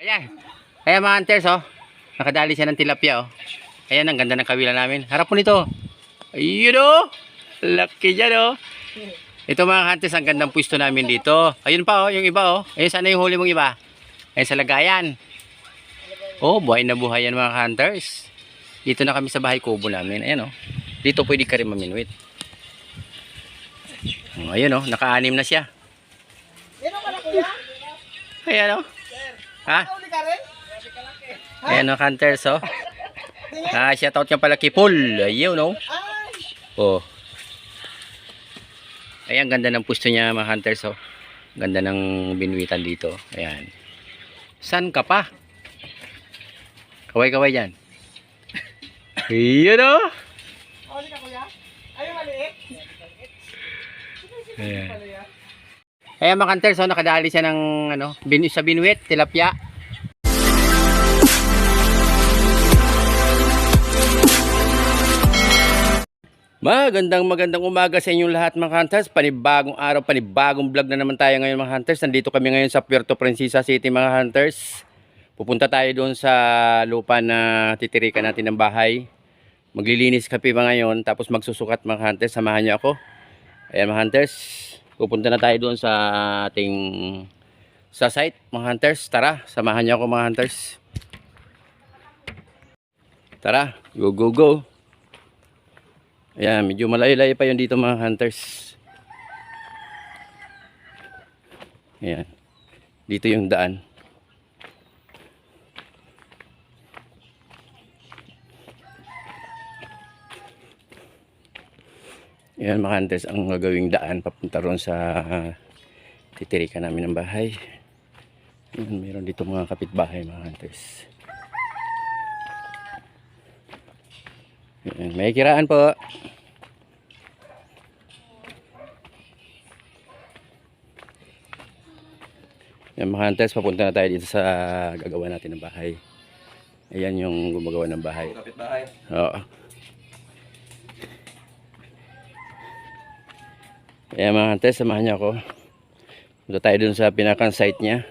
Ayan. Ayan mga hunters, oh. Nakadali siya ng tilapia, oh. Ayan, ang ganda ng kawila namin. Harap po nito. Ayun, oh. Laki dyan, oh. Ito mga hunters, ang gandang pwesto namin dito. Ayun pa, oh, yung iba, oh. Ayun, sana yung huli mong iba. Ayun, sa lagayan. Oh, buhay na buhay yan mga hunters. Dito na kami sa bahay kubo namin. Ayan, oh. Dito pwede ka rin maminwit. Oh, ayun, oh. Naka-anim na siya. Ayan, oh. Ha? Ayan, oh, hunters, oh. Ah, shoutout niya pala kay Paul. Ayun. Ay! Oh. Ay, ang ganda ng pusto niya mga hunters, oh. Ganda ng binwitan dito. Ayan. San ka pa? Kaway-kaway dyan. Ayun, oh. Uli ka kuya? Ay, yung maliit? Ayan. Yan. Ayan mga hunters, oh, nakadali siya ng ano, bin sa binwit, tilapia. Magandang magandang umaga sa inyong lahat mga hunters. Panibagong araw, panibagong vlog na naman tayo ngayon mga hunters. Nandito kami ngayon sa Puerto Princesa City mga hunters. Pupunta tayo doon sa lupa na titirikan natin ng bahay. Maglilinis kami mga ngayon tapos magsusukat mga hunters. Samahan niyo ako. Ayan mga hunters. Pupunta na tayo doon sa ating sa site mga hunters. Tara, samahan niyo ako mga hunters. Tara, go go go. Ayan, medyo malayo-layo pa yun dito mga hunters. Ayan. Dito yung daan. Ayan mga hunters, ang gagawing daan papunta ron sa titirikan namin ng bahay. Ayan, meron dito mga kapitbahay mga hunters. Ayan, may kiraan po. Yan mga hunters, papunta na tayo dito sa gagawa natin ng bahay. Ayan yung gumagawa ng bahay. Kapit bahay. Oo. Ayan mga hunters, samahan niyo ako. Punta tayo dun sa pinakang site niya.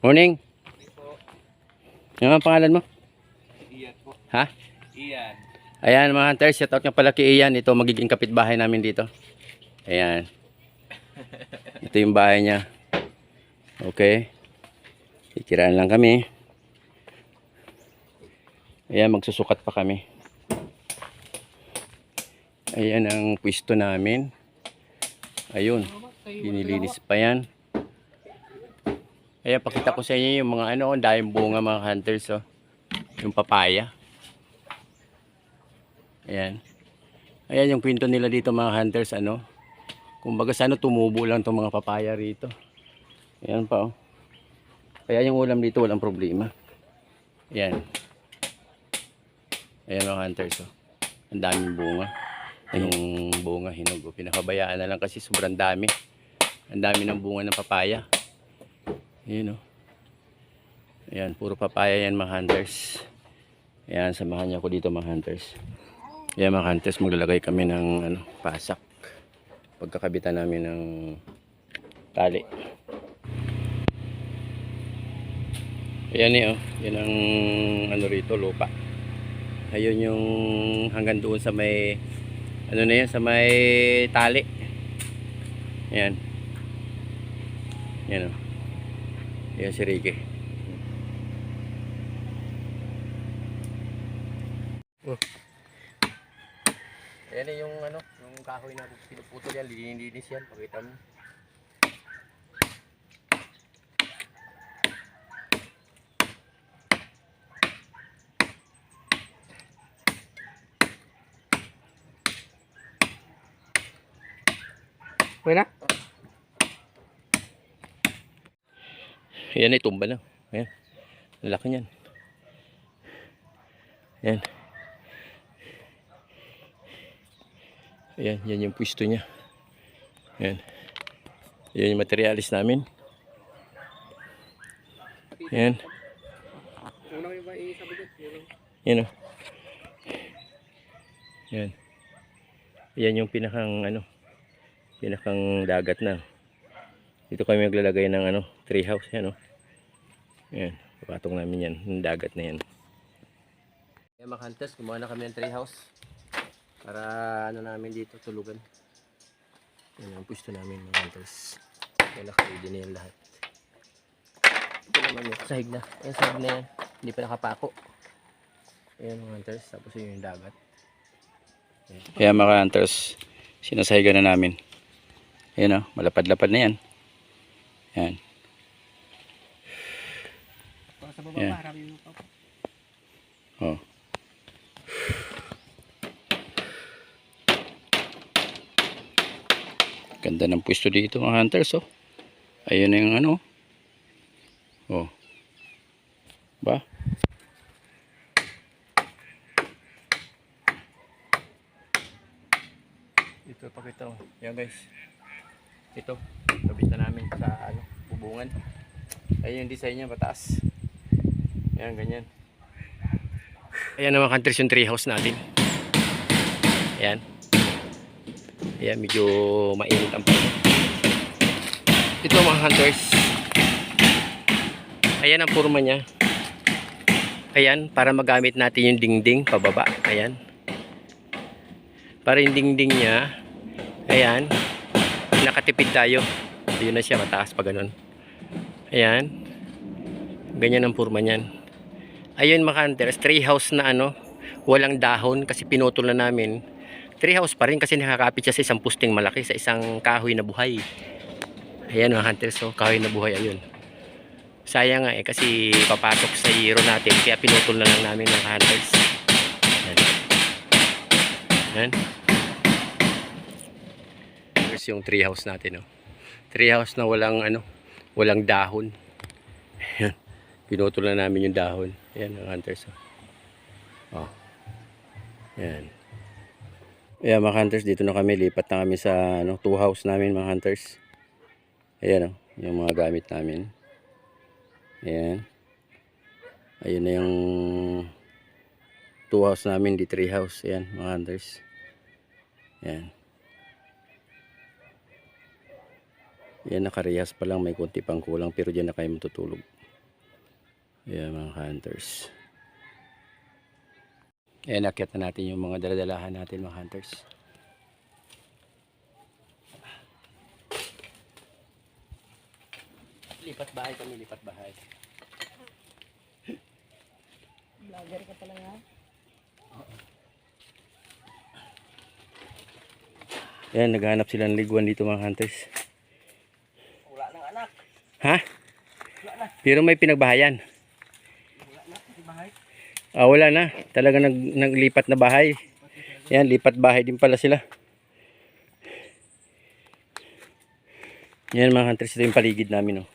Morning. Ano ang pangalan mo? Iyan po. Ha? Iyan. Ayan mga hunters, shoutout nga pala kay Ian. Ito magiging kapitbahay namin dito. Ayan. Ito yung bahay niya. Okay. Ikiraan lang kami. Ayan, magsusukat pa kami. Ayan ang pwesto namin. Ayun. Inilinis pa yan. Ayan, pakita ko sa inyo yung mga ano, dahil bunga mga hunters. Oh. Yung papaya. Ayan. Ayan yung kwento nila dito mga hunters ano. Kumbaga sana tumubo lang tong mga papaya rito. Ayan pa oh. Kaya yung ulam dito walang problema. Ayan. Ayan mga hunters oh. Ang daming bunga. Yung bunga hinog. oh. Pinakabayaan na lang kasi sobrang dami. Ang dami ng bunga ng papaya. Ayan oh. Ayan, puro papaya yan mga hunters. Ayan, samahan niyo ako dito mga hunters. Yan mga hunters, maglalagay kami ng ano, pasak. Pagkakabitan namin ng tali. Ayan eh, oh. Yan ang ano rito, lupa. Ayun yung hanggang doon sa may ano na yan, sa may tali. Ayan. Yan oh. Yan si Ricky. Ayan eh, yung ano, yung kahoy na pinuputol yan, lininis yan, pakita mo. Kuya na? Ayan eh, tumba na. Ayan. Ang laki niyan. Ayan. Ayan, yan yung pwesto niya. Ayan. Yan yung materialis namin. Ayan. Unang iba isabi ko. Yan o. Yan. Yan yung pinakang ano, pinakang dagat na. Dito kami maglalagay ng ano, tree house. Yan, oh. Yan. Papatong namin yan. Yung dagat na yan. Kaya mga hunters, gumawa na kami ng tree house. Para ano namin dito, tulugan. Yan ang pwesto namin mga hunters. Naka-ready na yan lahat. Ito naman yung sahig na. Yung sahig na yan. Hindi pa nakapako. Ayan mga hunters. Tapos yun yung dagat. Kaya mga hunters, sinasahigan na namin. Ayan o, malapad-lapad na yan. Yan. Baka sa baba Yeah. pa, marami mo pa. Oh. Ganda ng pwesto dito mga hunters oh. Ayun na yung ano. Oh. Ba? Ito pakita oh. Yan guys. Ito. Kabit na namin sa ano, bubungan. Ayun yung design niya pataas. Yan ganyan. Ayan naman hunters yung treehouse natin. Ayan. Ayan, medyo mainit ang panahon. Ito mga hunters. Ayan ang forma niya. Ayan, para magamit natin yung dingding pababa. Ayan. Para yung dingding niya, ayan, nakatipid tayo. Ayun na siya, mataas pa ganun. Ayan. Ganyan ang forma niyan. Ayun mga hunters, tree house na ano, walang dahon kasi pinutol na namin. Tree house pa rin kasi nakakapit siya sa isang pusting malaki, sa isang kahoy na buhay. Ayan mga hunters, so kahoy na buhay ayun. Sayang nga eh kasi papasok sa hero natin kaya pinutol na lang namin mga hunters. Ayan. Ayan. Here's yung tree house natin. Oh. Tree house na walang ano, walang dahon. Ayan. Pinutol na namin yung dahon. Ayan mga hunters. Oh. Oh. Ayan. Ayan mga hunters, dito na kami. Lipat na kami sa ano, two house namin mga hunters. Ayan oh, yung mga gamit namin. Ayan. Ayun na yung two house namin, di three house. Ayan mga hunters. Ayan. Ayan, nakarehas pa lang. May konti pang kulang pero dyan na kayo matutulog. Ayan mga hunters. Ayan, nakita na natin yung mga daladalahan natin mga hunters. Lipat bahay kami, lipat bahay. Vlogger ka pala nga. Ayan, naghahanap sila ng liguan dito mga hunters. Wala nang anak. Ha? Pero may pinagbahayan. Ah, wala na. Talaga nag, naglipat na bahay. Yan, lipat bahay din pala sila. Yan mga hunters, ito yung paligid namin. Oh.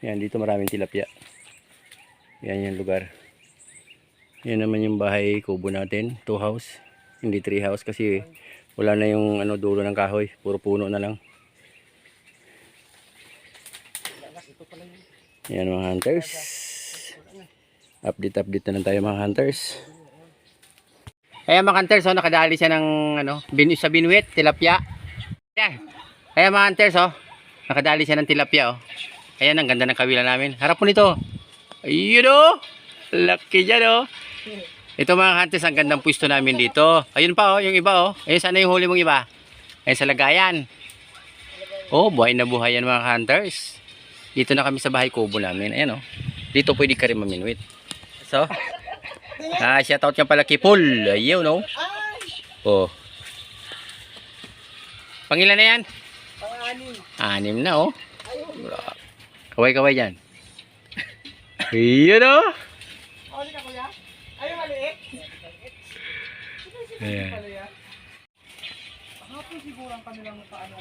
Yan, dito maraming tilapia. Yan yung lugar. Yan naman yung bahay kubo natin. Two house. Hindi three house kasi wala na yung ano, dulo ng kahoy. Puro puno na lang. Yan mga hunters. Update update na lang tayo mga hunters. Ayan mga hunters, oh, nakadali siya ng ano, bin, sa binuit, tilapia. Ayan. Ayan mga hunters, oh. Nakadali siya ng tilapia, oh. Ayan, ang ganda ng kawila namin. Harap po nito. Ayun, oh. Lucky dyan, oh. Ito mga hunters, ang gandang pwesto namin dito. Ayun pa, oh, yung iba, oh. Ayun, sana yung huli mong iba? Ayun, sa lagayan. Oh, buhay na buhay yan mga hunters. Dito na kami sa bahay kubo namin. Ayan, oh. Dito pwede ka rin maminwit. So, ah, shout out nga pala kay Paul. Ayun, no? Oh. Pangilan na yan? Pang-anim. Anim na, oh. Kaway-kaway dyan. Ayun, oh. Huli ka kuya? Ayun maliit. Ayan. Yan. Hapon siguro ang kanilang paano.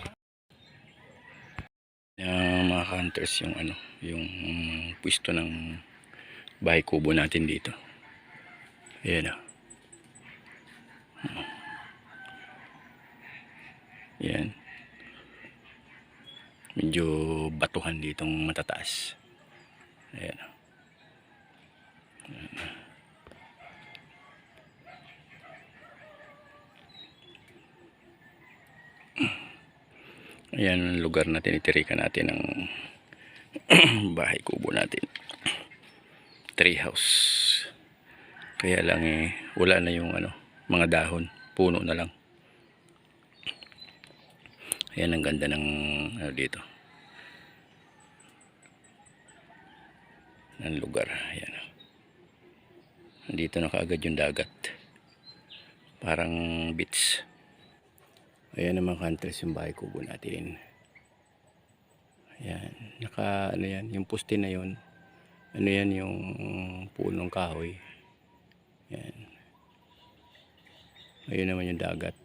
Yung mga hunters yung ano, yung pwesto ng bahay kubo natin dito. Ayan o. Yan. Medyo batuhan ditong matataas. Ayan o. Ayan ang lugar na tinitirikan natin ng bahay kubo natin. Tree house. Kaya lang eh, wala na yung ano, mga dahon. Puno na lang. Ayan ang ganda ng ano dito. Ng lugar. Ayan. Dito na kaagad yung dagat. Parang beach. Ayan naman countries yung bahay kubo natin. Ayan. Naka, ano yan, yung poste na yun. Ano yan, yung punong kahoy. Ayan. Ayun naman yung dagat.